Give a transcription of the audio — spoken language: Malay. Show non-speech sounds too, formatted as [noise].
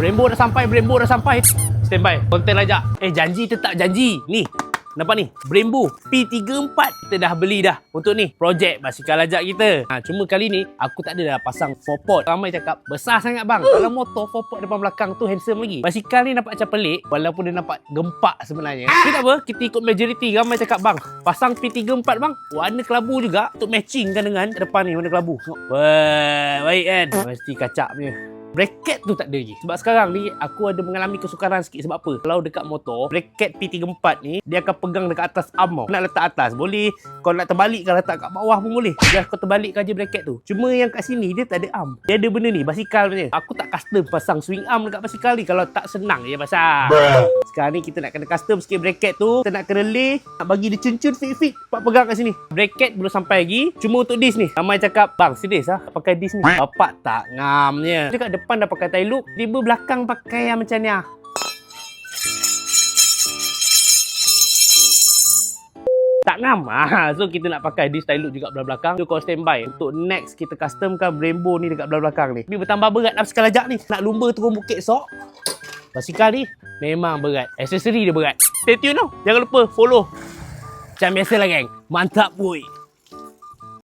Brembo dah sampai, Brembo dah sampai. Stand by. Konten aja. Eh, janji tetap janji. Ni. Nampak ni? Brembo P34 kita dah beli dah untuk ni projek basikal lajak kita. Ha, cuma kali ni aku tak ada dah pasang four-pot. Ramai cakap besar sangat bang. Kalau motor four-pot depan belakang tu handsome lagi. Basikal ni nampak macam pelik walaupun dia nampak gempak sebenarnya. Tapi tak apa, kita ikut majority ramai cakap bang, pasang P34 bang. Warna kelabu juga untuk matching kan dengan depan ni warna kelabu. Wah, baik kan? Mesti kacak punya. Bracket tu tak ada lagi Sebab sekarang ni Aku ada mengalami kesukaran sikit. Sebab apa? Kalau dekat motor Bracket P34 ni Dia akan pegang dekat atas arm tau. Nak letak atas Boleh. Kau nak terbalikkan letak kat bawah pun boleh. Just kau terbalikkan je bracket tu. Cuma yang kat sini Dia tak ada arm. Dia ada benda ni Basikal punya. Aku tak custom pasang swing arm dekat basikal ni. Kalau tak senang je pasang Sekarang ni kita nak kena custom sikit bracket tu. Kita nak kena lay Nak bagi dia cun-cun fit-fit. Pak pegang kat sini. Bracket belum sampai lagi. Cuma untuk disc ni. Ramai cakap Bang serius lah Pakai disc ni? Bapak tak ngamnya Dekat depan dah pakai tie loop Tiba belakang pakai yang macam ni ah. Tak ngam ah. [laughs] So kita nak pakai disc tie loop juga belah belakang. So kau standby. Untuk next kita customkan Brembo ni dekat belah belakang ni. Ni bertambah berat lah basikal ajak ni. Nak lumba turun bukit sok Basikal ni memang berat. Aksesori dia berat. Stay tune tau Jangan lupa follow. Macam biasa lah geng. Mantap boy